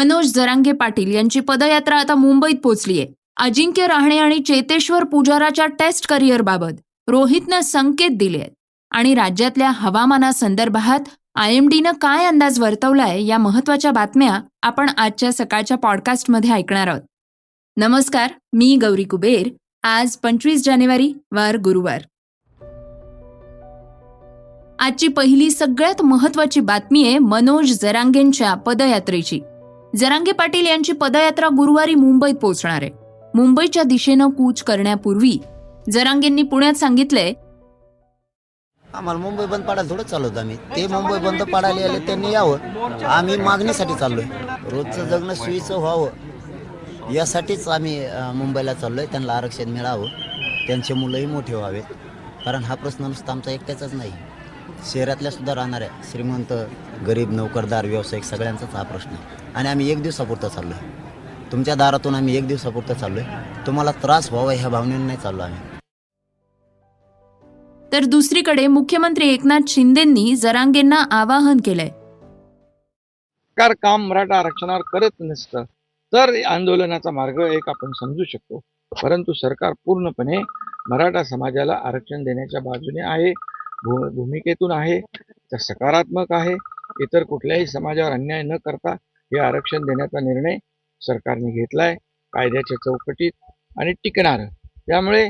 मनोज जरांगे पाटील यांची पदयात्रा आता मुंबईत पोहोचलीय अजिंक्य राहणे आणि चेतेश्वर पुजाराच्या टेस्ट करिअरबाबत रोहितनं संकेत दिले आणि राज्यातल्या हवामानासंदर्भात आय एम डीनं काय अंदाज वर्तवलाय या महत्त्वाच्या बातम्या आपण आजच्या सकाळच्या पॉडकास्टमध्ये ऐकणार आहोत. नमस्कार मी गौरी कुबेर. आज पंचवीस जानेवारी वार गुरुवार. आजची पहिली सगळ्यात महत्वाची बातमी आहे मनोज जरांगेंच्या पदयात्रेची. जरांगे पाटील यांची पदयात्रा गुरुवारी मुंबईत पोहोचणार आहे. मुंबईच्या दिशेनं कूच करण्यापूर्वी जरांगेंनी पुण्यात सांगितलंय आम्हाला मुंबई बंद पाडायला थोडं चालवतो आम्ही. ते मुंबई बंद पाडायला आले त्यांनी यावं. आम्ही मागणीसाठी चाललोय. रोजचं जगणं सुईचं व्हावं. यासाठीच आम्ही मुंबईला चाललोय. त्यांना आरक्षण मिळावं. त्यांचे मुलंही मोठे व्हावेत कारण हा प्रश्न नुसता आमचा एकट्याचाच नाही. शहरातल्या सुद्धा राहणाऱ्या श्रीमंत गरीब नोकरदार व्यावसायिक सगळ्यांचाच हा प्रश्न आहे. आणि आम्ही एक दिवसापुरता चाललोय. तुमच्या दारातून आम्ही एक दिवसापुरता चाललोय. तुम्हाला त्रास व्हावा ह्या भावनेने नाही चाललो आम्ही. तर दुसरीकडे मुख्यमंत्री एकनाथ शिंदेंनी जरांगेंना आवाहन केलंय. सरकार काम मराठा आरक्षणावर करत नसतं तर आंदोलनाचा मार्ग एक आपण समजू शकतो. परंतु सरकार पूर्णपणे मराठा समाजाला आरक्षण देण्याच्या बाजूने आहे. भूमिकेतून आहे तर सकारात्मक आहे. इतर कुठल्याही समाजावर अन्याय न करता हे आरक्षण देण्याचा निर्णय सरकारने घेतलाय. कायद्याच्या चौकटीत आणि टिकणार. त्यामुळे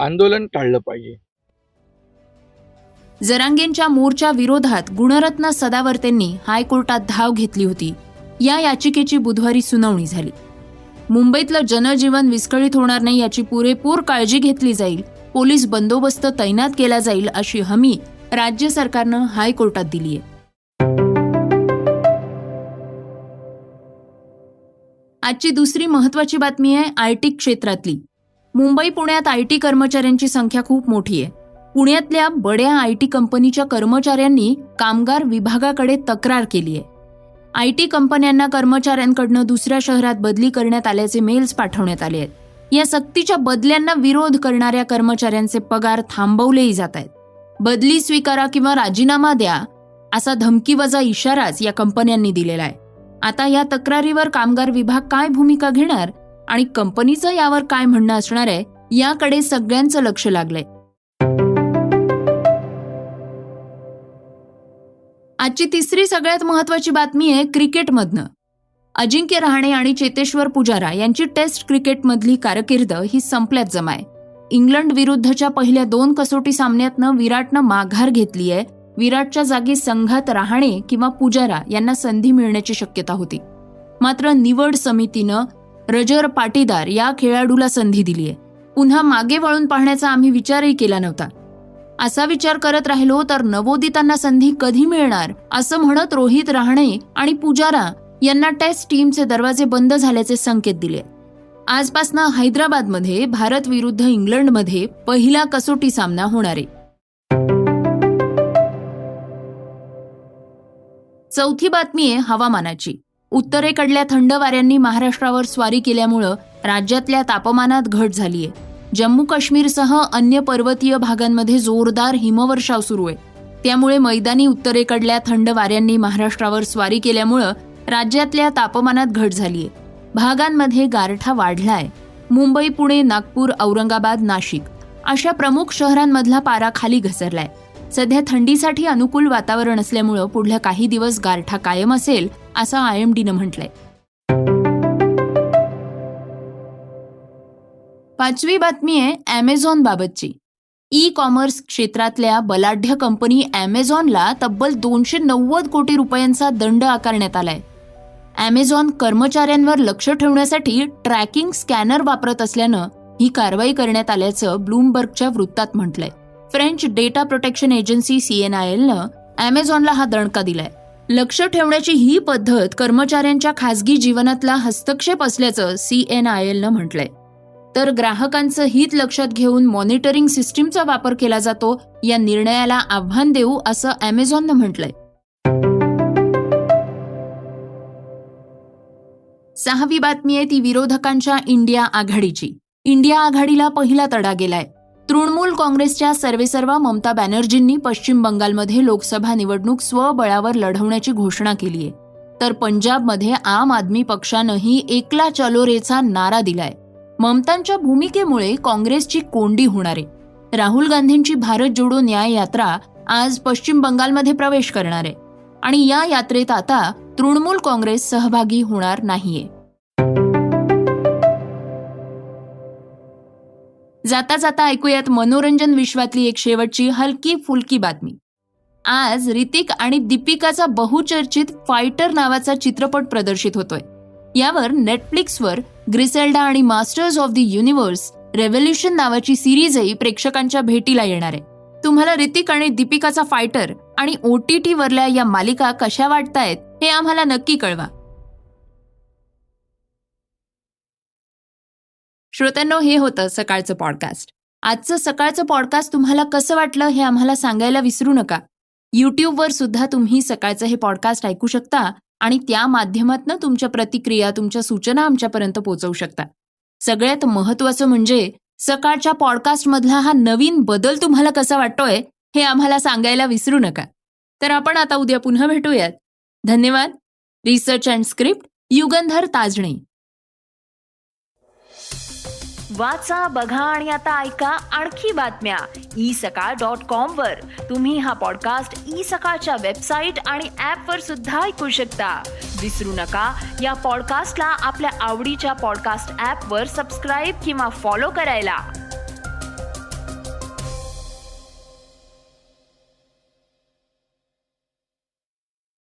आंदोलन टाळलं पाहिजे. जरांगेंच्या मोर्चा विरोधात गुणरत्न सदावर्तेंनी हायकोर्टात धाव घेतली होती. या याचिकेची बुधवारी सुनावणी झाली. मुंबईतलं जनजीवन विस्कळीत होणार नाही याची पुरेपूर काळजी घेतली जाईल पोलीस बंदोबस्त तैनात केला जाईल अशी हमी राज्य सरकारनं हायकोर्टात दिलीय आजची दुसरी महत्वाची बातमी आहे आय टी क्षेत्रातली. मुंबई पुण्यात आय टी कर्मचाऱ्यांची संख्या खूप मोठी आहे. पुण्यातल्या बड्या आय टी कंपनीच्या कर्मचाऱ्यांनी कामगार विभागाकडे तक्रार केली आहे. आय टी कंपन्यांना कर्मचाऱ्यांकडनं दुसऱ्या शहरात बदली करण्यात आल्याचे मेल्स पाठवण्यात आले आहेत. या सक्तीच्या बदल्यांना विरोध करणाऱ्या कर्मचाऱ्यांचे पगार थांबवलेही जात आहेत. बदली स्वीकारा किंवा राजीनामा द्या असा धमकीवजा इशाराच या कंपन्यांनी दिलेला आहे. आता या तक्रारीवर कामगार विभाग काय भूमिका घेणार आणि कंपनीचं यावर काय म्हणणं असणार आहे याकडे सगळ्यांचं लक्ष लागलंय. आजची तिसरी सगळ्यात महत्वाची बातमी आहे क्रिकेटमधनं. अजिंक्य रहाणे आणि चेतेश्वर पुजारा यांची टेस्ट क्रिकेटमधली कारकीर्द ही संपल्यात जमाय. इंग्लंड विरुद्धच्या पहिल्या दोन कसोटी सामन्यातनं विराटनं माघार घेतली आहे. विराटच्या जागी संघात राहणे किंवा पुजारा यांना संधी मिळण्याची शक्यता होती. मात्र निवड समितीनं रजर पाटीदार या खेळाडूला संधी दिली आहे. पुन्हा मागे वळून पाहण्याचा आम्ही विचारही केला नव्हता. असा विचार करत राहिलो तर नवोदितांना संधी कधी मिळणार असं म्हणत रोहित राहणे आणि पुजारा यांना टेस्ट टीमचे दरवाजे बंद झाल्याचे संकेत दिले. आजपासनं हैदराबादमध्ये भारत विरुद्ध इंग्लंडमध्ये पहिला कसोटी सामना होणार. आहे चौथी बातमी आहे हवामानाची. उत्तरेकडल्या थंड वाऱ्यांनी महाराष्ट्रावर स्वारी केल्यामुळं राज्यातल्या तापमानात घट झालीय. जम्मू काश्मीरसह अन्य पर्वतीय भागांमध्ये जोरदार हिमवर्षाव सुरू आहे. त्यामुळे मैदानी उत्तरेकडल्या थंड वाऱ्यांनी महाराष्ट्रावर स्वारी केल्यामुळं राज्यातल्या तापमानात घट झालीय. भागांमध्ये गारठा वाढलाय. मुंबई पुणे नागपूर औरंगाबाद नाशिक अशा प्रमुख शहरांमधला पारा खाली घसरलाय. सध्या थंडीसाठी अनुकूल वातावरण असल्यामुळं पुढल्या काही दिवस गारठा कायम असेल असं आय एम डीनं म्हटलंय. पाचवी बातमी आहे अमेझॉन बाबतची. ई कॉमर्स क्षेत्रातल्या बलाढ्य कंपनी अमेझॉनला तब्बल दोनशे नव्वद कोटी रुपयांचा दंड आकारण्यात आलाय. ॲमेझॉन कर्मचाऱ्यांवर लक्ष ठेवण्यासाठी ट्रॅकिंग स्कॅनर वापरत असल्यानं ही कारवाई करण्यात आल्याचं ब्लूमबर्गच्या वृत्तात म्हटलंय. फ्रेंच डेटा प्रोटेक्शन एजन्सी सीएनआयएलनं ॲमेझॉनला हा दणका दिलाय. लक्ष ठेवण्याची ही पद्धत कर्मचाऱ्यांच्या खासगी जीवनातला हस्तक्षेप असल्याचं सीएनआयएलनं म्हटलंय. तर ग्राहकांचं हित लक्षात घेऊन मॉनिटरिंग सिस्टीमचा वापर केला जातो या निर्णयाला आव्हान देऊ असं अमेझॉननं म्हटलंय. सहावी बातमी आहे ती विरोधकांच्या इंडिया आघाडीची. इंडिया आघाडीला पहिला तडा गेलाय. तृणमूल काँग्रेसच्या सर्वेसर्वा ममता बॅनर्जींनी पश्चिम बंगालमध्ये लोकसभा निवडणूक स्वबळावर लढवण्याची घोषणा केली आहे. तर पंजाबमध्ये आम आदमी पक्षानंही एकला चलो रेचा नारा दिलाय. ममतांच्या भूमिकेमुळे काँग्रेसची कोंडी होणार आहे. राहुल गांधींची भारत जोडो न्याय यात्रा आज पश्चिम बंगालमध्ये प्रवेश करणार आहे. आणि या यात्रेत आता तृणमूल काँग्रेस सहभागी होणार नाहीये. जाता जाता ऐकूयात मनोरंजन विश्वातली एक शेवटची हलकी फुलकी बातमी. आज रितिक आणि दीपिकाचा बहुचर्चित फायटर नावाचा चित्रपट प्रदर्शित होतोय. यावर नेटफ्लिक्सवर ग्रिसेल्डा आणि masters of the universe revolution नावाची सिरीजही प्रेक्षकांच्या भेटीला येणार आहे. तुम्हाला रितिक आणि दीपिकाचा फायटर आणि ओ टी टी वरल्या या मालिका कशा वाटतायत हे आम्हाला नक्की कळवा. श्रोत्यांनो हे होतं सकाळचं पॉडकास्ट आजचं सकाळचं पॉडकास्ट तुम्हाला कसं वाटलं हे आम्हाला सांगायला विसरू नका. यूट्यूबवर सुद्धा तुम्ही सकाळचं हे पॉडकास्ट ऐकू शकता आणि त्या माध्यमातून तुमच्या प्रतिक्रिया तुमच्या सूचना आमच्यापर्यंत पोहोचवू शकता. सगळ्यात महत्त्वाचं म्हणजे सकाळच्या पॉडकास्टमधला हा नवीन बदल तुम्हाला कसा वाटतोय हे आम्हाला सांगायला विसरू नका. तर आपण आता उद्या पुन्हा भेटूयात. धन्यवाद. Research and script Yugandhar Tajne. वाचा बघा आणि आता ऐका आणखी बातम्या. ई सकाळ डॉट कॉम वर. तुम्ही हा पॉडकास्ट ई सकाळच्या वेबसाईट आणि ऍप वर सुद्धा ऐकू शकता. विसरू नका या पॉडकास्टला आपल्या आवडीच्या पॉडकास्ट ऍप वर सबस्क्राईब किंवा फॉलो करायला.